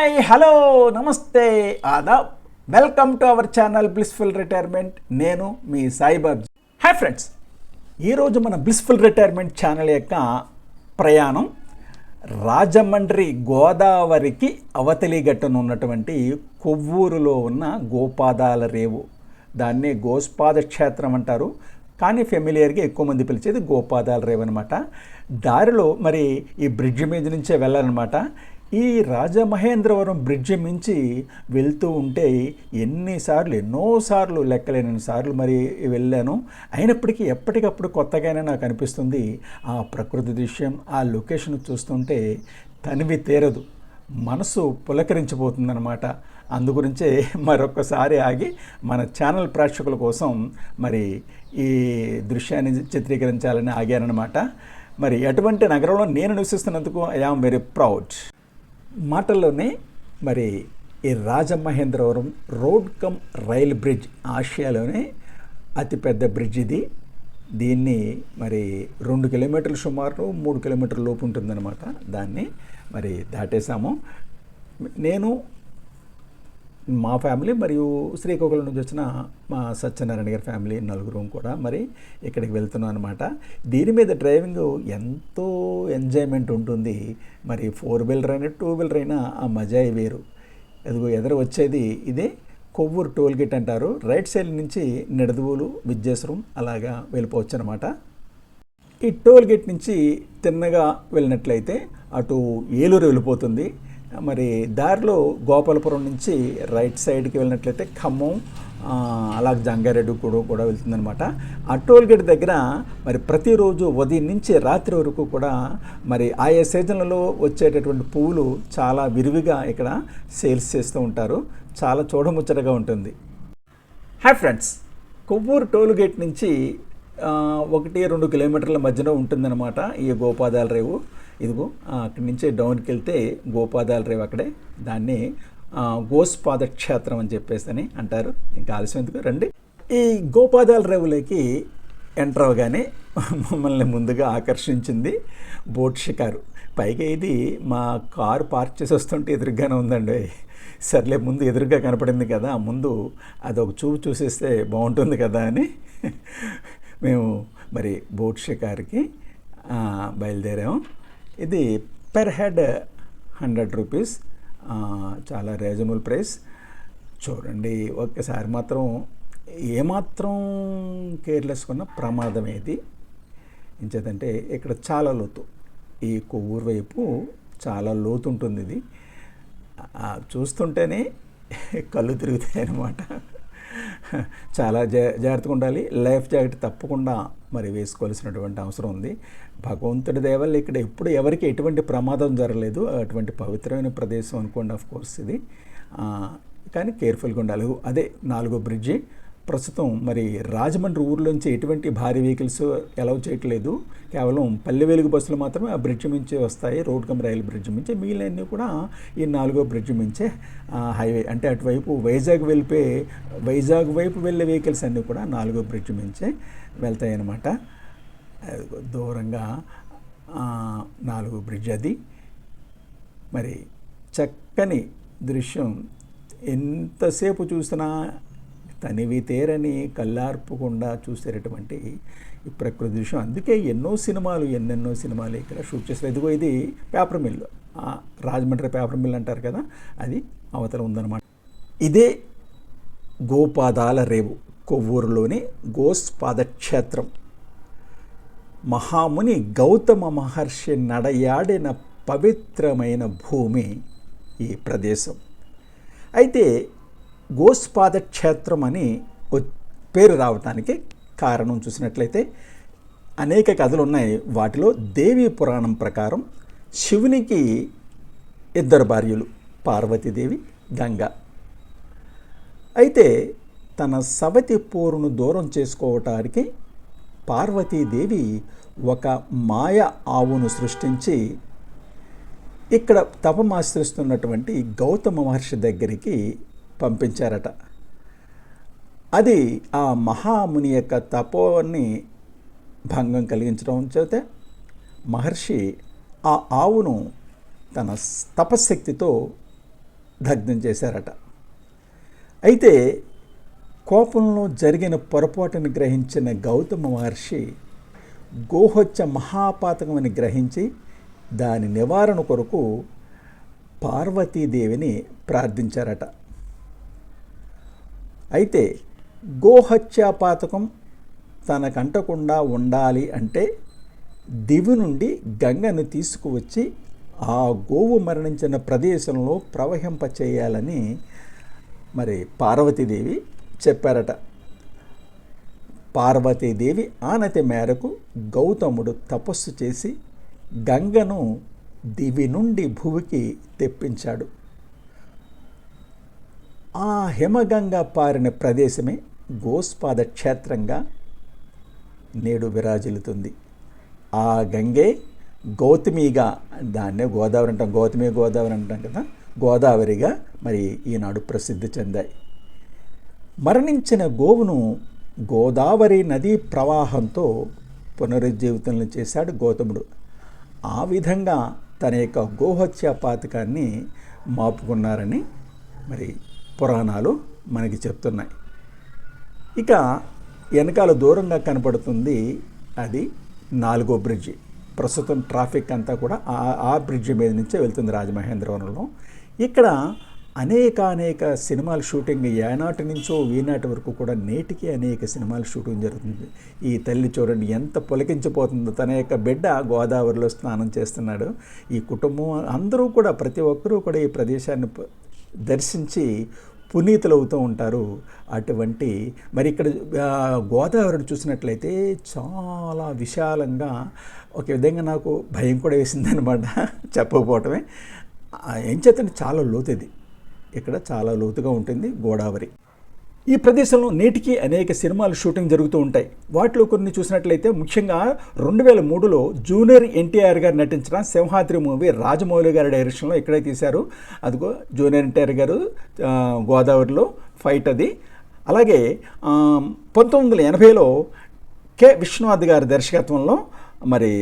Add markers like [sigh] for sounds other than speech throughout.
Hi hello నమస్తే. Aadab welcome to our channel blissful retirement. నేను మీ సాయిబాబ్. Hi friends. ఈరోజు మన బ్లిస్ఫుల్ రిటైర్మెంట్ ఛానల్ యొక్క ప్రయాణం రాజమండ్రి గోదావరికి అవతలి గట్టున ఉన్నటువంటి కొవ్వూరులో ఉన్న గోపాదాల రేవు. దాన్నే గోస్పాద క్షేత్రం అంటారు. కానీ ఫెమిలియర్గా ఎక్కువ మంది పిలిచేది గోపాదాల రేవు అనమాట దారిలో మరి ఈ బ్రిడ్జ్ మీద నుంచే వెళ్ళాలన్నమాట. ఈ రాజమహేంద్రవరం బ్రిడ్జి మించి వెళ్తూ ఉంటే ఎన్నిసార్లు ఎన్నోసార్లు లెక్కలేని సార్లు మరి వెళ్ళాను. అయినప్పటికీ ఎప్పటికప్పుడు కొత్తగానే నాకు అనిపిస్తుంది ఆ ప్రకృతి దృశ్యం ఆ లొకేషన్ చూస్తుంటే తనివి తీరదు మనసు పులకరించిపోతుందన్నమాట. అందుగురించే మరొకసారి ఆగి మన ఛానల్ ప్రేక్షకుల కోసం మరి ఈ దృశ్యాన్ని చిత్రీకరించాలని ఆగానన్నమాట. మరి అటువంటి నగరంలో నేను నివసిస్తున్నందుకు ఐ ఆమ్ వెరీ ప్రౌడ్. మాటల్లోనే మరి ఈ Rajamahendravaram road cum rail bridge ఆసియాలోనే అతిపెద్ద బ్రిడ్జ్ ఇది. దీన్ని మరి రెండు కిలోమీటర్లు సుమారు మూడు కిలోమీటర్ల లోపు ఉంటుందన్నమాట దాన్ని. మరి దాటేశాము. నేను మా ఫ్యామిలీ మరియు శ్రీకాకుళం నుంచి వచ్చిన మా సత్యనారాయణ గారి ఫ్యామిలీ నలుగురు కూడా మరి ఇక్కడికి వెళ్తున్నాం అనమాట దీని మీద డ్రైవింగ్ ఎంతో ఎంజాయ్మెంట్ ఉంటుంది. మరి ఫోర్ వీలర్ అయినా టూ వీలర్ అయినా ఆ మజాయి వేరు. ఎదుగు ఎదురు వచ్చేది ఇదే కొవ్వూరు టోల్ గేట్ అంటారు. రైట్ సైడ్ నుంచి నిడదవులు విద్యేశ్వరం అలాగా వెళ్ళిపోవచ్చు అనమాట ఈ టోల్ గేట్ నుంచి తిన్నగా వెళ్ళినట్లయితే అటు ఏలూరు వెళ్ళిపోతుంది. మరి దారిలో గోపాలపురం నుంచి రైట్ సైడ్కి వెళ్ళినట్లయితే ఖమ్మం ఆ, అలాగే జంగారెడ్డి కూడా కూడా వెళ్తుందనమాట ఆ టోల్గేట్ దగ్గర మరి ప్రతిరోజు ఉదయం నుంచి రాత్రి వరకు కూడా మరి ఆయా సీజన్లలో వచ్చేటటువంటి పువ్వులు చాలా విరివిగా ఇక్కడ సేల్స్ చేస్తూ ఉంటారు. చాలా చూడముచ్చటగా ఉంటుంది. హాయ్ ఫ్రెండ్స్ కొవ్వూరు టోల్గేట్ నుంచి ఒకటి రెండు కిలోమీటర్ల మధ్యలో ఉంటుందన్నమాట ఈ గోపాదాల రేవు. ఇదిగో అక్కడి నుంచి డౌన్కి వెళ్తే గోపాదాల రేవు అక్కడే. దాన్ని గోస్పాద క్షేత్రం అని చెప్పేసి అని అంటారు. ఇంకా ఆలస్యం ఎందుకు? రండి. ఈ గోపాదాల రేవులోకి ఎంటర్ అవగానే మమ్మల్ని ముందుగా ఆకర్షించింది బోట్ షికారు. పైగా ఇది మా కారు పార్క్ చేసి వస్తుంటే ఎదురుగానే ఉందండి. సర్లే ముందు ఎదురుగా కనపడింది కదా ముందు అదొక చూపు చూసేస్తే బాగుంటుంది కదా అని మేము మరి బోట్ షికార్కి బయలుదేరాము ఇది పెర్ హెడ్ హండ్రెడ్ రూపీస్ చాలా రీజనబుల్ ప్రైస్ చూడండి ఒక్కసారి మాత్రం ఏమాత్రం కేర్లెస్ కొన్న ప్రమాదం ఏది? ఇంచేదంటే ఇక్కడ చాలా లోతు. ఈ కొవ్వూరు వైపు చాలా లోతు ఉంటుంది ఇది చూస్తుంటేనే కళ్ళు తిరుగుతాయి అన్నమాట చాలా జా జాగ్రత్తగా ఉండాలి. లైఫ్ జాకెట్ తప్పకుండా మరి వేసుకోవాల్సినటువంటి అవసరం ఉంది. భగవంతుడి దేవల్ల ఇక్కడ ఎప్పుడు ఎవరికి ఎటువంటి ప్రమాదం జరగలేదు. అటువంటి పవిత్రమైన ప్రదేశం అనుకోండి ఆఫ్ కోర్స్ ఇది. కానీ కేర్ఫుల్గా ఉండాలి. అదే నాలుగో బ్రిడ్జి ప్రస్తుతం మరి రాజమండ్రి ఊర్లోంచి ఎటువంటి భారీ వెహికల్స్ అలౌ చేయట్లేదు. కేవలం పల్లె వెలుగు బస్సులు మాత్రమే ఆ బ్రిడ్జ్ నుంచి వస్తాయి. రోడ్ కమ్ రైలు బ్రిడ్జ్ నుంచి మిగిలినన్నీ కూడా ఈ నాలుగో బ్రిడ్జ్ మించే హైవే అంటే అటువైపు వైజాగ్ వెళ్ళిపోయి వైజాగ్ వైపు వెళ్ళే వెహికల్స్ అన్నీ కూడా నాలుగో బ్రిడ్జ్ మించే వెళ్తాయి అన్నమాట దూరంగా నాలుగు నాలుగో బ్రిడ్జ్ అది. మరి చక్కని దృశ్యం. ఎంతసేపు చూసినా తనివి తేరని కళ్ళార్పకుండా చూసేటటువంటి ఈ ప్రకృతి దృశ్యం. అందుకే ఎన్నో సినిమాలు ఎన్నెన్నో సినిమాలు ఇక్కడ షూట్ చేస్తారు ఇదిగో ఇది paper mill. Rajahmundry paper mill అంటారు కదా అది అవతల ఉందన్నమాట. ఇదే గోపాదాల రేవు కొవ్వూరులోని గోస్పాద క్షేత్రం మహాముని గౌతమ మహర్షి నడయాడిన పవిత్రమైన భూమి ఈ ప్రదేశం. అయితే గోస్పాద క్షేత్రం అని పేరు రావటానికి కారణం చూసినట్లయితే అనేక కథలు ఉన్నాయి. వాటిలో దేవీ పురాణం ప్రకారం శివునికి ఇద్దరు భార్యలు పార్వతీదేవి గంగ. అయితే తన సవతి పోరును దూరం చేసుకోవటానికి పార్వతీదేవి ఒక మాయ ఆవును సృష్టించి ఇక్కడ తపమాశ్రిస్తున్నటువంటి గౌతమ మహర్షి దగ్గరికి పంపించారట. అది ఆ మహాముని యొక్క తపోని భంగం కలిగించడం చేత మహర్షి ఆ ఆవును తన తపశక్తితో దగ్ధం చేశారట. అయితే కోపంలో జరిగిన పొరపాటును గ్రహించిన గౌతమ మహర్షి గోహత్య మహాపాతకమని గ్రహించి దాని నివారణ కొరకు పార్వతీదేవిని ప్రార్థించారట. అయితే గోహత్యాపాతకం తనకంటకుండా ఉండాలి అంటే దివి నుండి గంగను తీసుకువచ్చి ఆ గోవు మరణించిన ప్రదేశంలో ప్రవహింప చేయాలని మరి పార్వతీదేవి చెప్పారట. పార్వతీదేవి ఆనతి మేరకు గౌతముడు తపస్సు చేసి గంగను దివి నుండి భూమికి తెప్పించాడు. ఆ హిమగంగ పారిన ప్రదేశమే గోస్పాద క్షేత్రంగా నేడు విరాజిల్లుతుంది. ఆ గంగే గౌతమిగా దాన్నే గోదావరి అంటాం. గౌతమి గోదావరి అంటాం కదా. గోదావరిగా మరి ఈనాడు ప్రసిద్ధి చెందాయి. మరణించిన గోవును గోదావరి నదీ ప్రవాహంతో పునరుజ్జీవితం చేశాడు గౌతముడు. ఆ విధంగా తన యొక్క గోహత్య పాతకాన్ని మాపుకున్నారని మరి పురాణాలు మనకి చెప్తున్నాయి. ఇక వెనకాల దూరంగా కనపడుతుంది అది నాలుగో బ్రిడ్జి. ప్రస్తుతం ట్రాఫిక్ అంతా కూడా ఆ- బ్రిడ్జి మీద నుంచే వెళ్తుంది రాజమహేంద్రవరంలో ఇక్కడ అనేక అనేక సినిమాల షూటింగ్ ఏనాటి నుంచో ఈనాటి వరకు కూడా నేటికి అనేక సినిమాల షూటింగ్ జరుగుతుంది. ఈ తల్లి చూడండి ఎంత పొలకించిపోతుందో తన యొక్క బిడ్డ గోదావరిలో స్నానం చేస్తున్నాడు. ఈ కుటుంబం అందరూ కూడా ప్రతి ఒక్కరూ కూడా ఈ ప్రదేశాన్ని దర్శించి పునీతులవుతూ ఉంటారు అటువంటి. మరి ఇక్కడ గోదావరిని చూసినట్లయితే చాలా విశాలంగా ఒక విధంగా నాకు భయం కూడా వేసిందనమాట చెప్పకపోవటమే. ఏం చేతండి చాలా లోతుది ఇక్కడ చాలా లోతుగా ఉంటుంది గోదావరి. ఈ ప్రదేశంలో నేటికి అనేక సినిమాలు షూటింగ్ జరుగుతూ ఉంటాయి. వాటిలో కొన్ని చూసినట్లయితే ముఖ్యంగా రెండు వేల మూడులో జూనియర్ ఎన్టీఆర్ గారు నటించిన సింహాద్రి మూవీ రాజమౌళి గారి డైరెక్షన్లో ఇక్కడే తీశారు. అదిగో జూనియర్ ఎన్టీఆర్ గారు గోదావరిలో ఫైట్ అది. అలాగే పంతొమ్మిది వందల ఎనభైలో కె. విశ్వనాథ్ గారి దర్శకత్వంలో మరి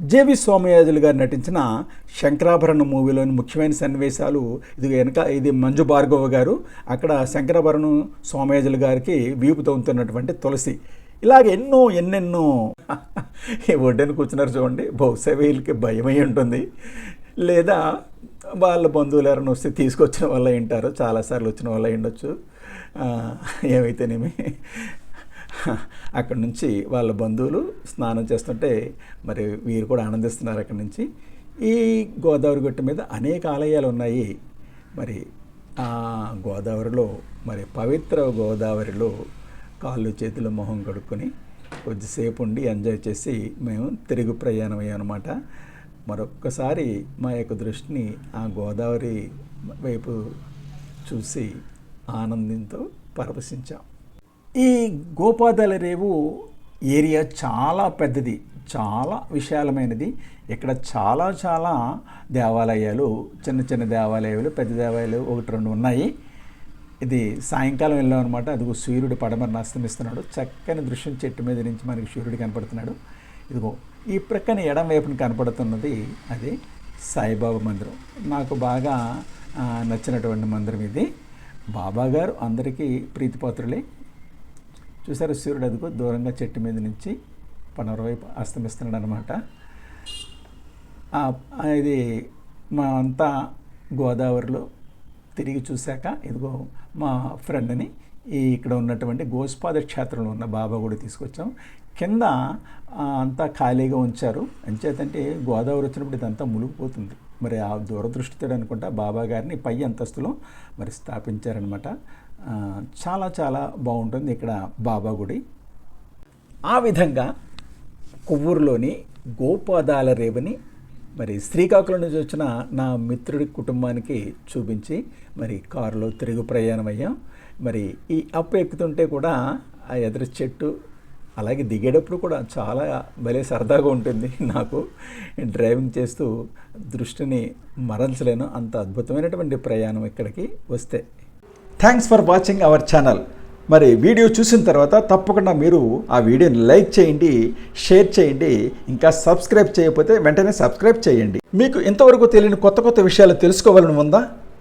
జేవి సోమయాజులు గారు నటించిన శంకరాభరణ మూవీలోని ముఖ్యమైన సన్నివేశాలు ఇది వెనక ఇది మంజు భార్గవ గారు అక్కడ శంకరాభరణం సోమయాజులు గారికి వీపు తొంగుతున్నటువంటి తులసి. ఇలాగ ఎన్నో ఎన్నెన్నో [laughs] ఈ కూర్చున్నారు చూడండి బహుశా వీళ్ళకి భయమై ఉంటుంది. లేదా వాళ్ళ బంధువులు ఎవరైనా వస్తే తీసుకొచ్చిన వల్ల వింటారు చాలాసార్లు వచ్చిన వల్ల ఉండొచ్చు. ఏమైతేనేమి? అక్కడి నుంచి వాళ్ళ బంధువులు స్నానం చేస్తుంటే మరి వీరు కూడా ఆనందిస్తున్నారు అక్కడి నుంచి. ఈ గోదావరి గట్టు మీద అనేక ఆలయాలు ఉన్నాయి. మరి ఆ గోదావరిలో మరి పవిత్ర గోదావరిలో కాళ్ళు చేతులు మొహం కడుక్కొని కొద్దిసేపు ఉండి ఎంజాయ్ చేసి మేము తిరుగు ప్రయాణం అయ్యామన్నమాట. మరొక్కసారి మా యొక్క దృష్టిని ఆ గోదావరి వైపు చూసి ఆనందంతో పరవశించాం. ఈ గోపాదాల రేవు ఏరియా చాలా పెద్దది చాలా విశాలమైనది. ఇక్కడ చాలా చాలా దేవాలయాలు చిన్న చిన్న దేవాలయాలు పెద్ద దేవాలయాలు ఒకటి రెండు ఉన్నాయి. ఇది సాయంకాలం వెళ్ళాం అనమాట అదిగో సూర్యుడు పడమరన అస్తమిస్తున్నాడు. చక్కని దృశ్యం చెట్టు మీద నుంచి మనకి సూర్యుడు కనపడుతున్నాడు. ఇదిగో ఈ ప్రక్కన ఎడం వైపున కనపడుతున్నది అది సాయిబాబా మందిరం. నాకు బాగా నచ్చినటువంటి మందిరం ఇది. బాబా గారు అందరికీ ప్రీతిపాత్రులే. చూసారు? సూర్యుడు అదిగో దూరంగా చెట్టు మీద నుంచి పనర వైపు అస్తమిస్తున్నాడు అనమాట ఇది మా అంతా గోదావరిలో తిరిగి చూశాక ఇదిగో మా ఫ్రెండ్ని ఈ ఇక్కడ ఉన్నటువంటి గోస్పాద క్షేత్రంలో ఉన్న బాబా కూడా తీసుకొచ్చాం. కింద అంతా ఖాళీగా ఉంచారు. అంచేతంటే గోదావరి వచ్చినప్పుడు ఇదంతా మునిగిపోతుంది. మరి ఆ దూరదృష్టితో అనుకుంటా బాబా గారిని పై అంతస్తులో మరి స్థాపించారనమాట చాలా చాలా బాగుంటుంది ఇక్కడ బాబా గుడి. ఆ విధంగా కొవ్వూరులోని గోపాదాల రేవుని మరి శ్రీకాకుళం నుంచి వచ్చిన నా మిత్రుడి కుటుంబానికి చూపించి మరి కారులో తిరుగు ప్రయాణం అయ్యాం మరి ఈ అప్పు ఎక్కుతుంటే కూడా ఆ ఎదురు చెట్టు అలాగే దిగేటప్పుడు కూడా చాలా భలే సరదాగా ఉంటుంది. నాకు డ్రైవింగ్ చేస్తూ దృష్టిని మరల్చలేను. అంత అద్భుతమైనటువంటి ప్రయాణం ఇక్కడికి వస్తే. Thanks for watching our channel మరి వీడియో చూసిన తర్వాత తప్పకుండా మీరు ఆ వీడియోని లైక్ చేయండి షేర్ చేయండి ఇంకా సబ్స్క్రైబ్ చేయకపోతే వెంటనే సబ్స్క్రైబ్ చేయండి. మీకు ఇంతవరకు తెలియని కొత్త కొత్త విషయాలు తెలుసుకోవాలని ఉందా?